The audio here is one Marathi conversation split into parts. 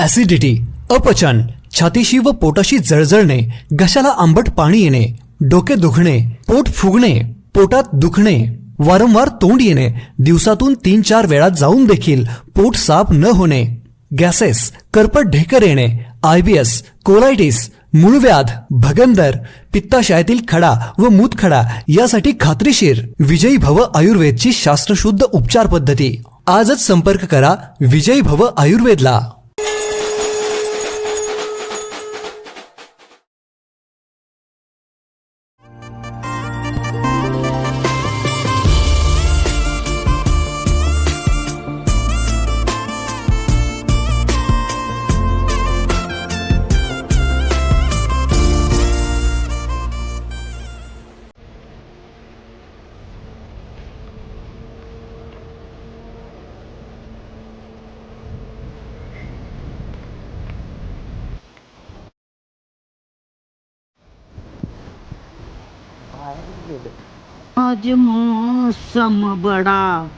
ऍसिडिटी अपचन छातीशी व पोटाशी जळजळणे घशाला आंबट पाणी येणे डोके दुखणे पोट फुगणे पोटात दुखणे वारंवार तोंड येणे दिवसातून तीन चार वेळा जाऊन देखील पोट साफ न होणे गॅसेस करपट ढेकर येणे आयबीएस कोलायटिस मूळव्याध भगंदर पित्ताशयातील खडा व मूतखडा यासाठी खात्रीशीर विजयी भव आयुर्वेदची शास्त्रशुद्ध उपचार पद्धती. आजच संपर्क करा विजयी भव आयुर्वेदला. आज मौसम बड़ा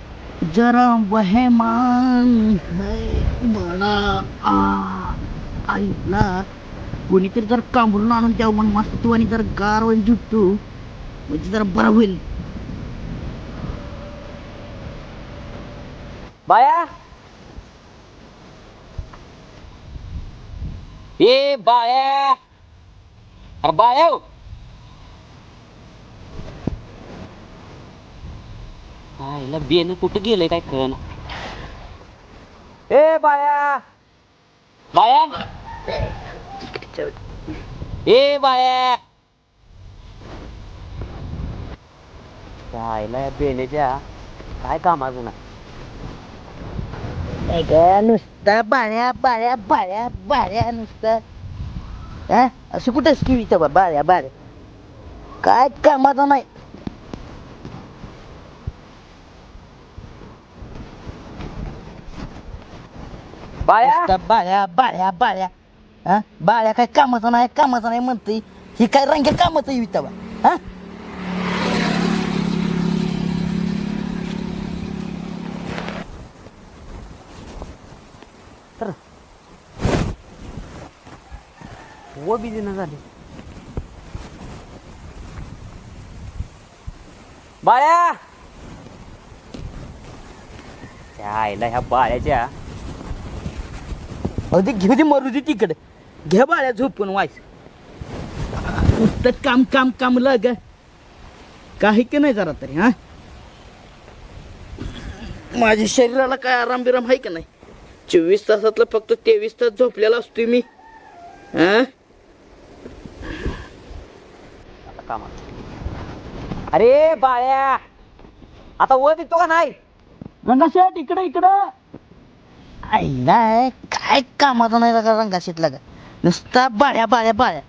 जरा वहमान है बड़ा। आ आईला कोणीतरी जर कांबरून आणून द्यावं म्हणून मस्त आणि जर गार होईल झुटतो म्हणजे जरा बरं होईल. बाया? ए बाया? अरे बाया हो. आईला बेन कुठं गेलंय काय कळण ए बाया! बाया! ए बाया! आईला या बेनेच्या काय कामाचं ना काय काय नुसता बाळ्या बाळ्या बाळ्या बाळ्या नुसतं. हा असं कुठं स्किवित बाळ्या बाळ्या काय कामाचं नाही. बाया. नुसता बाळ्या बाळ्या बाळ्या हा? बाळ्या काय कामाचं नाही कामाचं नाही म्हणते ही काय रंग्या कामाचं येऊ बा. हा? व बिझी न झाली बाळ्या त्या आईला ह्या बाळ्याच्या ते घेऊ दे मरू दे तिकडे. घे बाळ्या झोपून वायस काम काम काम लाग. काही की नाही जरा तरी हा? माझ्या शरीराला काय आराम बिराम आहे का नाही? चोवीस तासातलं फक्त तेवीस तास झोपलेला असतोय मी. हा? अरे बाळ्या आता वर येतो का नाही? रंगाशेट इकडे इकडं. आईला काय कामाचा नाही लागा रंगाशीतला का नुसता बाळ्या बाळ्या बाळ्या.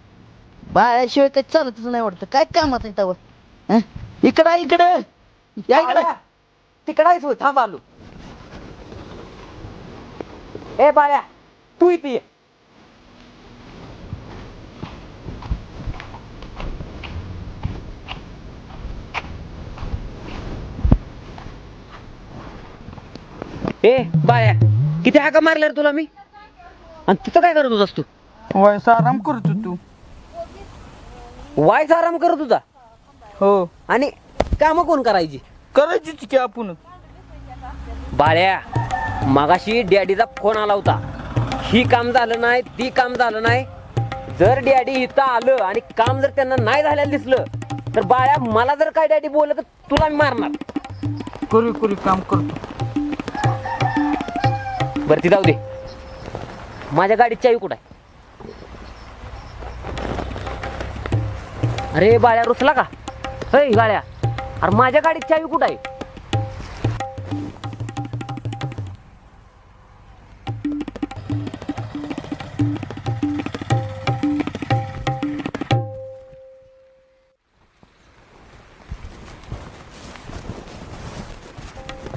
बाळ्याशिवाय काही चालतच नाही वाटतं. काय कामाचं आहे तवं? इकडं इकडं. या इकडं. तिकडं आहेस होय, थांब आलो. ए बाळ्या तू इथे ये. ए बाळ्या. किती हाका मारल्या रे तुला मी? आणि तिथं काय करत होतास तू? वयसा आराम करतो तू वायचा आराम करत होता? हो. आणि काम कोण करायची? करायचीच की आपण. बाळ्या मागाशी डॅडीचा फोन आला होता. ही काम झालं नाही ती काम झालं नाही. जर डॅडी इथं आलं आणि काम जर त्यांना नाही झालेलं दिसलं तर बाळ्या मला जर काय डॅडी बोललं तर तुला मी मारणार. करू करू काम करतो. बरं ती जाऊ दे. माझ्या गाडीत चावी कुठं आहे? अरे बाळ्या रुसला का? हय बाळ्या. अरे माझ्या गाडीत चावी कुठं आहे?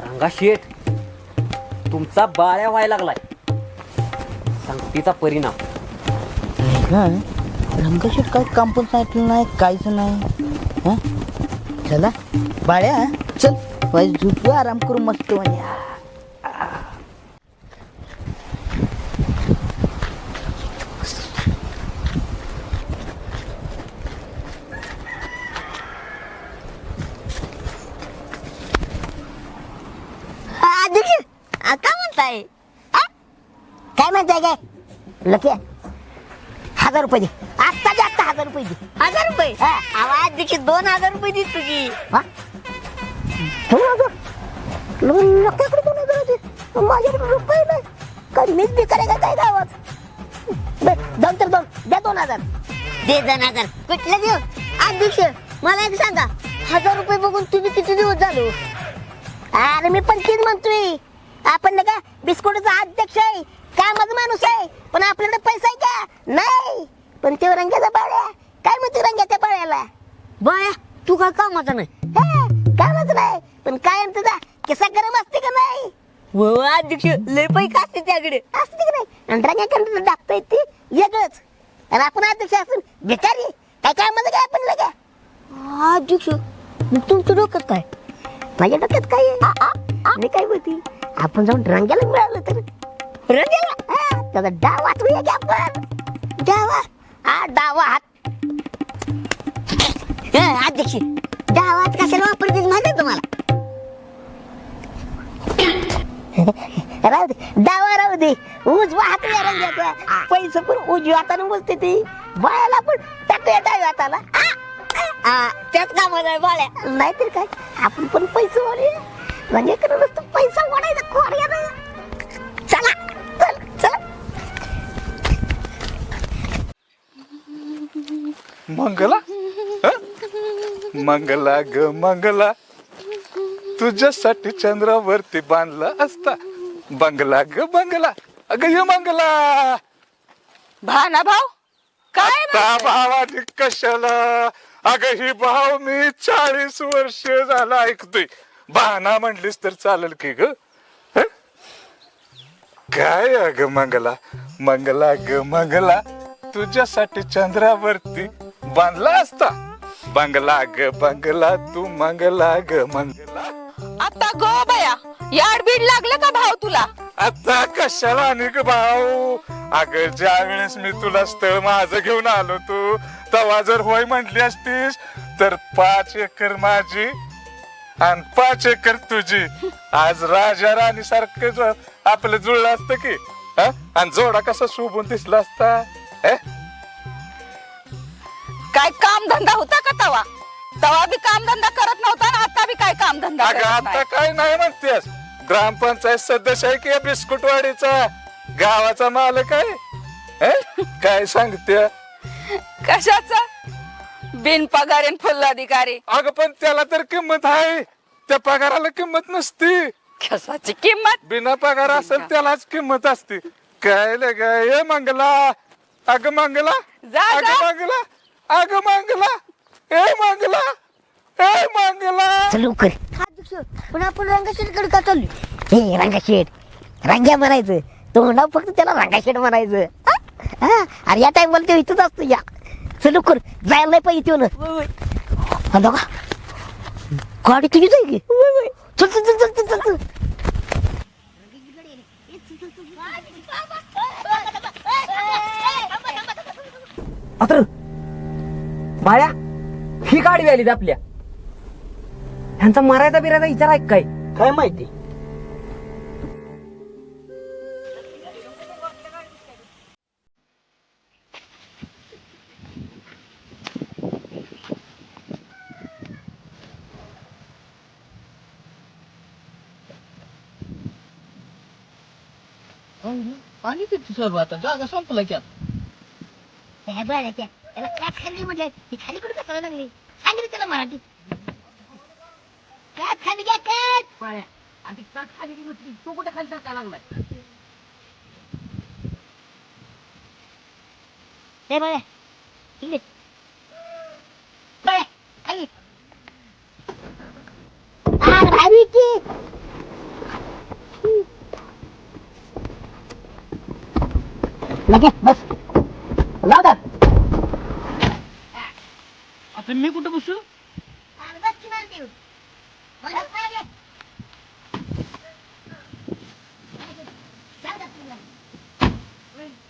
रंगा शेठ. तुमचा बाळ्या व्हायला लागलाय. संगतीचा परिणाम. काय? रंगशेट काय काम पण सांगितलं नाही काहीच नाही. हा? चला बाळ्या चल. वाईस झोपू आराम करू मस्त म्हणजे काय म्हणताय काय लकी हजार रुपये दे. आत्ता जास्त हजार रुपये दे. हजार रुपये? हा. आवाज देखील दोन हजार रुपये देत तुझी हा? ल- लक्याकडे माझ्याकडे रुपये नाही. काय मीच का काय गावात? बरं, दोन तर दोन द्या दोन हजार. दे दोन हजार. कुठलं देऊ? अध्यक्ष मला एक सांगा. हजार रुपये बघून तुम्ही किती दिवस झालो? अरे मी पण तीच म्हणतोय. आपण नाही का बिस्कुटचा अध्यक्ष आहे. कामाचा माणूस आहे. पण आपल्याकडे पैसा आहे का? नाही. पण ते रंग्याचा बाळ्या काय म्हणतो रंग्याच्या बाळ्याला? बाया तू काय कामाचा नाही? हे, कामच नाही. पण काय म्हणतो जा किसा गरम असते का नाही? हो अध्यक्ष लय पैका असते त्याकडे. असते का नाही? आणि ते वेगळंच. आणि आपण अध्यक्ष असून बेकारी काय कामाचं काय आपण लगा? अध्यक्ष मग तुमचं डोक्यात काय? माझ्या डोक्यात काय आहे? आ, आ, आ, मी काय बोलती? आपण जाऊन रंग्याला मिळालं तर. त्याचा डाव वाचूया की आपण. डावा. हा डावा हात. अध्यक्ष डावात कशाला वापरते माहिती तुम्हाला? राहू दे. डावा राहू दे. उजवा हात या रंग्याचा पैसे पण उजव्या हाताने बोलते ती. बायाला पण टाकूया डाव्या हाताला. आ, आ, आ, त्याच कामाचा आहे बाळ्या. नाहीतर काय? आपण पण पैसे वाढे रंग्याकडे नसतं पैसा वाढायचा मंगला? मंगला ग मंगला. तुझ्यासाठी चंद्रावरती बांधला असता. बंगला ग बंगला. अग ये मंगला. भाना भाऊ काय आता भावाने कशाला? अग ही भाव मी चाळीस वर्ष झाला ऐकतोय. बहाना म्हणलीस तर चालेल की ग? हं? काय अग मंगला? मंगला ग मंगला. तुझ्यासाठी चंद्रावरती बांधला असता बंगला ग बंगला तू मंगला ग मंगला आता गो बया याड बीड लागलं का भाऊ तुला आता कशाला अनेक भाऊ अग ज्या वेळेस मी तुला स्थळ माझं घेऊन आलो तू तेव्हा जर होय म्हटली असतीस तर पाच एकर माझी आणि पाच एकर तुझी आज राजा राणी सारखं आपलं जुळलं असतं की हं? आणि जोडा कसा शोभून दिसला असता हं? काय काम धंदा होता का तवा? तवा बी काम धंदा करत नव्हता ना आता बी काय काम धंदा अगं आता. काय नाही म्हणतेस. ग्रामपंचायत सदस्य आहे की बिस्कुटवाडीचा? गावाचा मालक आहे? हं? काय सांगते? कशाच? बिन पगारीन फुल अधिकारी. अगं पण त्याला तर किंमत आहे. त्या पगाराला किंमत नसती. कशाची किंमत? बिना पगार असेल त्यालाच किंमत असते. काय लग? ये मंगला. अग मंगला. जा, अग जा. मंगला. अग मंगला ए मंगला ए मंगला चल लवकर पण आपण रंगशीरकडे का चालली हे रंगाशेठ रंग्या म्हणायचं तोंडाव फक्त त्याला रंगाशेठ म्हणायचं हा? हा, अरे या टाइम तो इथंच असतो या चल लवकर जायला नाही पाहिजे तो ना का गाडी तुझीच आहे की चल चल चल चल चल चल चल अत्र बाळ्या ही गाडी आली आपल्या. ह्यांचा मरायचा बिरायचा विचार आहे काय काय माहिती? आणि किती सर्व आता? जागा संपला की आता. त्या त्याला काय खाल्ली म्हणजे? ही खाली कुठे बसायला लागली? सांगितलं त्याला मराठी काय खाली घ्या पाळ्या आणि काठ खाली गेली होती? तो कुठे खाली टाकायला लागलाय? इकडे बघा खाली. आ, भारी की. लगे बस. लाव. आता मी कुठं बसू.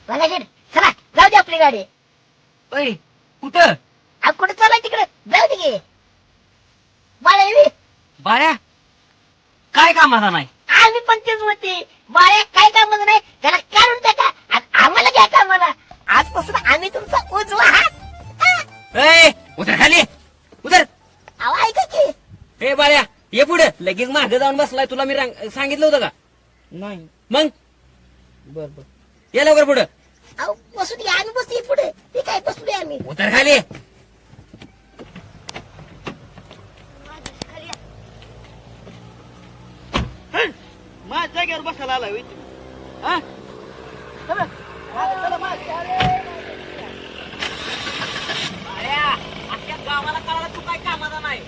जाऊ दे आपली गाडी. चला जाऊ दे आपली गाडी. कुठं? अहो, कुठे चालाय तिकडे? जाऊ दे की. बाळा येवी. बाळ्या काय कामाचा नाही? आम्ही पण तेच म्हणते. बाळ्या काय काम नाही? त्याला काढून टाका घ्या का मला आजपासून आम्ही तुमचा उजवा हात ए, उतर खाली. उतर अहो ऐका की. हे बाळ्या ये पुढे. लगेच मागे जाऊन बसलाय तुला मी रांग- सांगितलं होतं का? नाही. मग? बर बर. ये लवकर पुढं. अहो बसून घ्या आम्ही बसली पुढे. ते काय बसलोय आम्ही उतर खाली. माझ्या जागेवर बसायला आला होय तुम्ही. हा? चला. मागे. गावाला कळाला तू काय कामाचा नाही.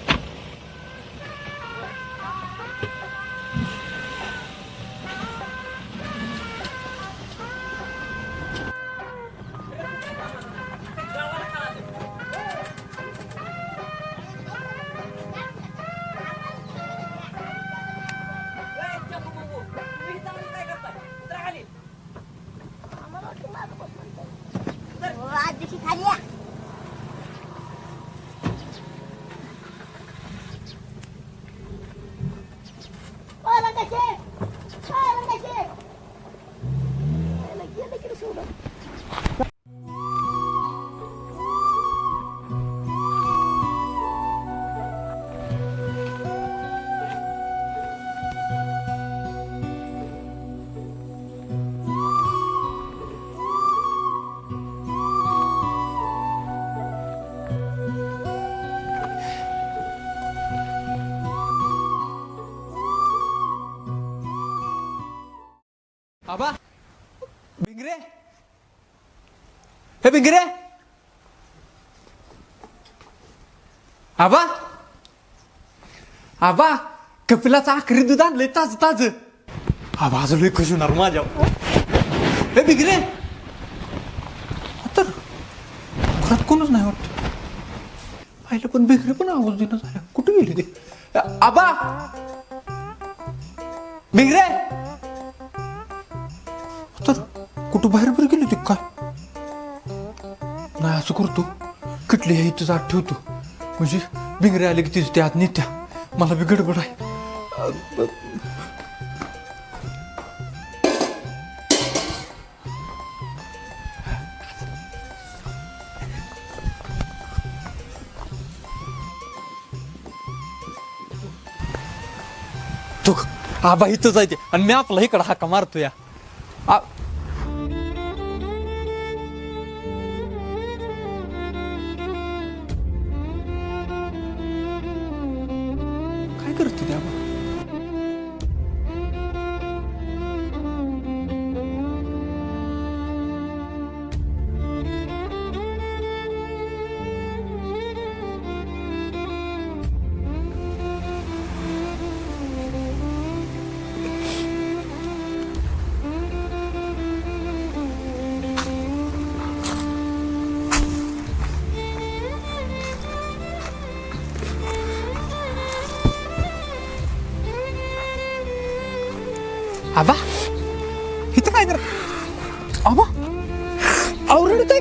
हे भिंगरे आबा आबा कपिलाचं आखरी दूध आणलंय ताज ताज आबा अजून लय खुश होणार माझ्या हे भिंगरे तर घरात कोणच नाही वाटत पाहिलं पण भिंगरे पण आवाज देणं झाला कुठे गेले ते आबा भिंगरे तर कुठं बाहेर बरं गेली होती काय असं करतो. किटली हे इथंच आत ठेवतो. म्हणजे बिंगरे आले की तिथे आत नेत्या. मला बी गडबड आहे. तो आबा इथंच जायचे आणि मी आपला इकडं हाका मारतो या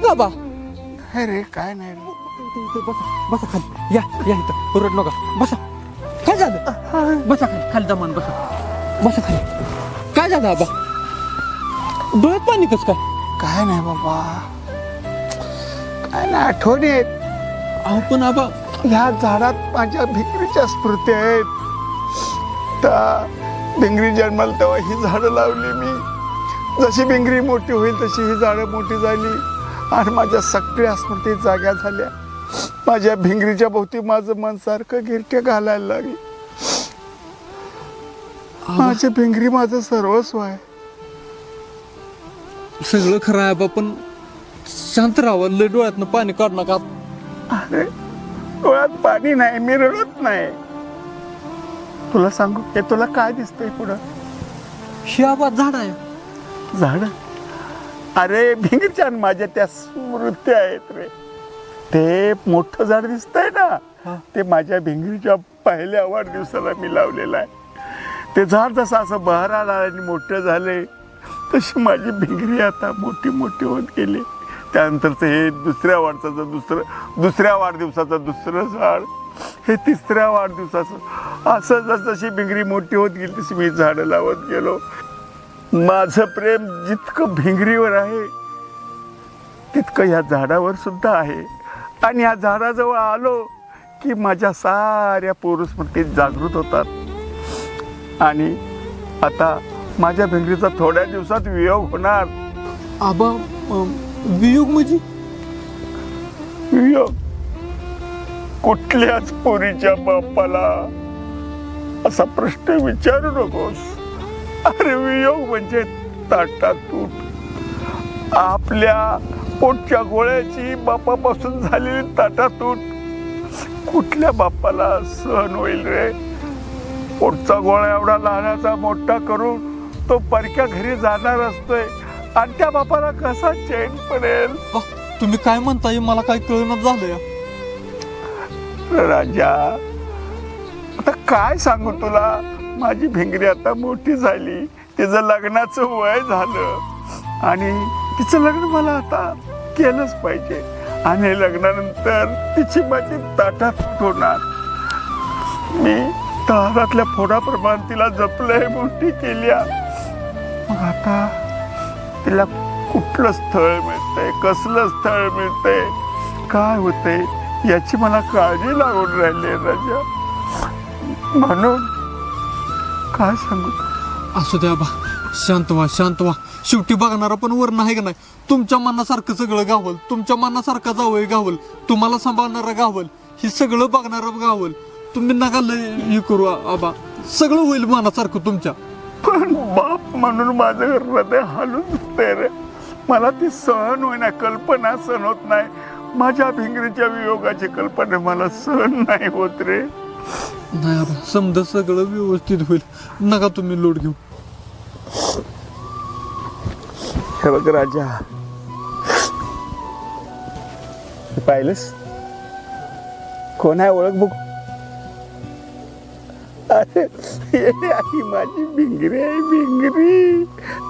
आवरडत आहे का आबा अरे काय नाही इथं बसा बसा खाली. या या इथं. ओरड नका. बसा. काय झालं? बसा खाली. खाली दमान बसा. बसा खाली. काय झालं आबा? डोळ्यात पाणी कस काय काय नाही बाबा. काय नाही आठवणी आहेत. अहो पण आबा ह्या झाडात माझ्या भिंगरीच्या स्मृती आहेत. त्या भिंगरी जन्माला तेव्हा ही झाडं लावली मी. जशी भिंगरी मोठी होईल तशी ही झाडं मोठी झाली. आणि माझ्या सगळ्या स्मृती जाग्या झाल्या. माझ्या भिंगरीच्या भोवती माझं मन सारखं गिरक्या घालायला लागलं. माझी भिंगरी माझं सर्वस्व आहे. सगळं खरं आहे आबा पण शांत राहावं. लय डोळ्यातनं पाणी काढ नका. अरे डोळ्यात पाणी नाही मी रडत नाही. तुला सांगू हे तुला काय दिसतंय पुढं? ही आबा झाड आहे. झाड? अरे भिंगच्या माझ्या त्या स्मृती आहेत रे. ते मोठं झाड दिसतंय ना ते माझ्या भिंगरीच्या पहिल्या वाढदिवसाला मी लावलेलं आहे. ते झाड जसं असं बहराला आणि मोठं झाले तशी माझी भिंगरी आता मोठी मोठी होत गेली. त्यानंतरचं हे दुसऱ्या वाढदिवसाचं दुसरं दुसऱ्या वाढदिवसाचं दुसरं झाड हे तिसऱ्या वाढदिवसाचं असं जसजशी भिंगरी मोठी होत गेली तशी मी झाडं लावत गेलो. माझं प्रेम जितकं भिंगरीवर आहे तितकं या झाडावर सुद्धा आहे. आणि या झाडाजवळ आलो की माझ्या साऱ्या पोरुस्मृती जागृत होतात. आणि आता माझ्या भिंगरीचा थोड्या दिवसात वियोग होणार. आबा वियोग म्हणजे? वियोग? कुठल्याच पोरीच्या बापाला असा प्रश्न विचारू नकोस. अरे वियोग म्हणजे ताटातूट आपल्या पोटच्या गोळ्याची बापापासून झालेली ताटातूट कुठल्या बापाला सहन होईल रे? पोटचा गोळा एवढा लहानाचा मोठा करून तो परक्या घरी जाणार असतोय. आणि त्या बापाला कसा चैन पडेल? तुम्ही काय म्हणताय मला काय कळणं झालंय. राजा आता काय सांगू तुला? माझी भिंगरी आता मोठी झाली. तिचं लग्नाचं वय झालं. आणि तिचं लग्न मला आता केलंच पाहिजे. आणि लग्नानंतर तिची माझी ताटात होणार मी तहारातल्या फोडाप्रमाणे तिला जपलंय मोठी केल्या. मग आता तिला कुठलं स्थळ मिळतंय कसलं स्थळ मिळतंय काय होतंय याची मला काळजी लागून राहिली राजा. म्हणून काय सांगू? असू द्या बा शांत व्हा शांत व्हा. शेवटी बघणारा पण वर नाही का नाही? तुमच्या मनासारखं सगळं गावल तुमच्या मनासारखा जावय गावल तुम्हाला सांभाळणारा गावल हे सगळं बघणारं गावल. तुम्ही नका हे करू आबा. सगळं होईल मनासारखं तुमच्या. पण बाप म्हणून माझं हृदय हालून रे. मला ती सहन होईना कल्पना सहन होत नाही. माझ्या भिंगरीच्या वियोगाची कल्पना मला सहन नाही होत रे. नाही आबा समजा सगळं व्यवस्थित होईल. नका तुम्ही लोड घेऊ. हे बघ राजा. पाहिलंस? कोण आहे ओळख बघ? अरे आई माझी भिंगरी आहे भिंगरी.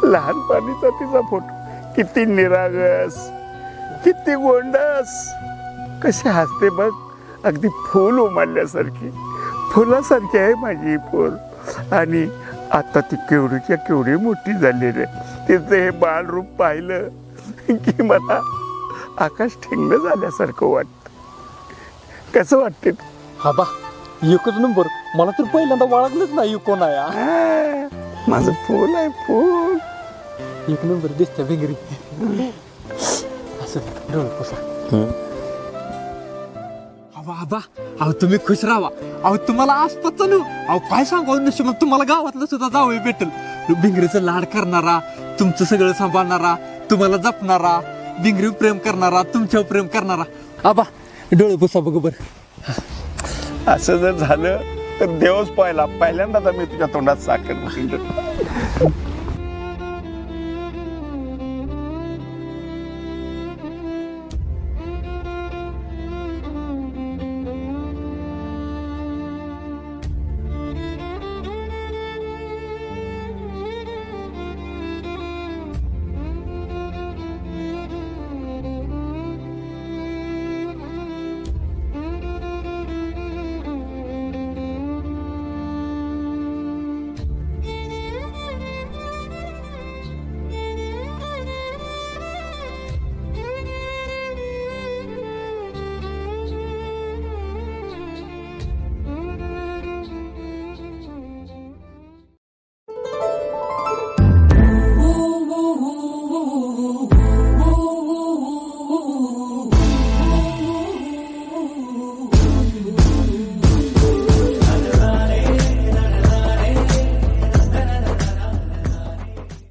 लहानपणीचा तिचा फोटो. किती निरागस किती गोंडस. कशी हसते बघ. अगदी फूल उमलल्यासारखी. फुलासारखी आहे माझी ही पोर आणि आता ती केवढीच्या केवढी मोठी झाली रे तिचं हे बालरूप पाहिलं की मला आकाश ठेंगणं झाल्यासारखं वाटत. कसं वाटते आबा एकच नंबर. मला तर पहिल्यांदा वळखलंच नाही कोण आहे हा. माझं फूल आहे फूल. एक नंबर दिसते भिंगरी असं डोळे पुसा. बाबा अहो तुम्ही खुश राहा. अहो तुम्हाला आसपास चालू. अहो काय सांगू नशिबात तुम्हाला गावातलं सुद्धा जावं भेटेल. भिंगरीचं लाड करणारा तुमचं सगळं सांभाळणारा तुम्हाला जपणारा भिंगरी प्रेम करणारा तुमच्यावर प्रेम करणारा. आबा डोळे पुसा बघ बरं. असं जर झालं तर देवच पाहिला. पहिल्यांदा मी तुझ्या तोंडात साखर